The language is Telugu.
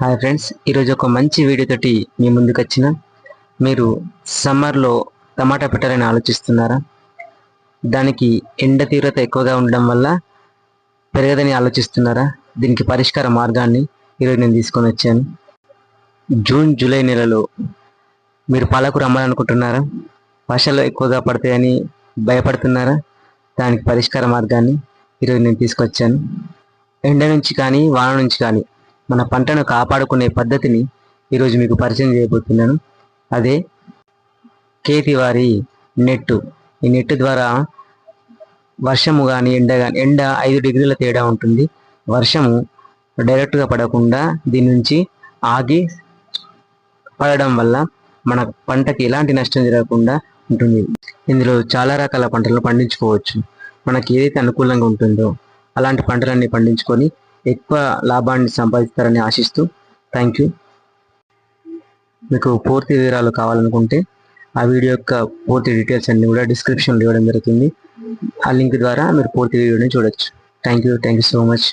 హాయ్ ఫ్రెండ్స్ ఈరోజు ఒక మంచి వీడియోతోటి మీ ముందుకు వచ్చిన మీరు సమ్మర్లో టమాటా పెట్టాలని ఆలోచిస్తున్నారా? దానికి ఎండ తీవ్రత ఎక్కువగా ఉండడం వల్ల పెరగదని ఆలోచిస్తున్నారా? దీనికి పరిష్కార మార్గాన్ని ఈరోజు నేను తీసుకొని వచ్చాను. జూన్ జూలై నెలలో మీరు పాలకూర అమ్మాలనుకుంటున్నారా? వర్షాలు ఎక్కువగా పడతాయని భయపడుతున్నారా? దానికి పరిష్కార మార్గాన్ని ఈరోజు నేను తీసుకొచ్చాను. ఎండ నుంచి కానీ వాన నుంచి కానీ మన పంటను కాపాడుకునే పద్ధతిని ఈరోజు మీకు పరిచయం చేయబోతున్నాను. అదే కేతి వారి నెట్టు. ఈ నెట్టు ద్వారా వర్షము కానీ ఎండ కానీ ఎండ ఐదు డిగ్రీల తేడా ఉంటుంది. వర్షము డైరెక్ట్గా పడకుండా దీని నుంచి ఆగి పడడం వల్ల మన పంటకి ఎలాంటి నష్టం జరగకుండా ఉంటుంది. ఇందులో చాలా రకాల పంటలను పండించుకోవచ్చు. మనకి ఏదైతే అనుకూలంగా ఉంటుందో అలాంటి పంటలన్నీ పండించుకొని ఎక్కువ లాభాన్ని సంపాదిస్తారని ఆశిస్తూ థ్యాంక్ యూ మీకు పూర్తి వివరాలు కావాలనుకుంటే ఆ వీడియో యొక్క పూర్తి డీటెయిల్స్ అన్ని కూడా డిస్క్రిప్షన్లో ఇవ్వడం జరుగుతుంది. ఆ లింక్ ద్వారా మీరు పూర్తి వీడియోని చూడొచ్చు. Thank you thank you so much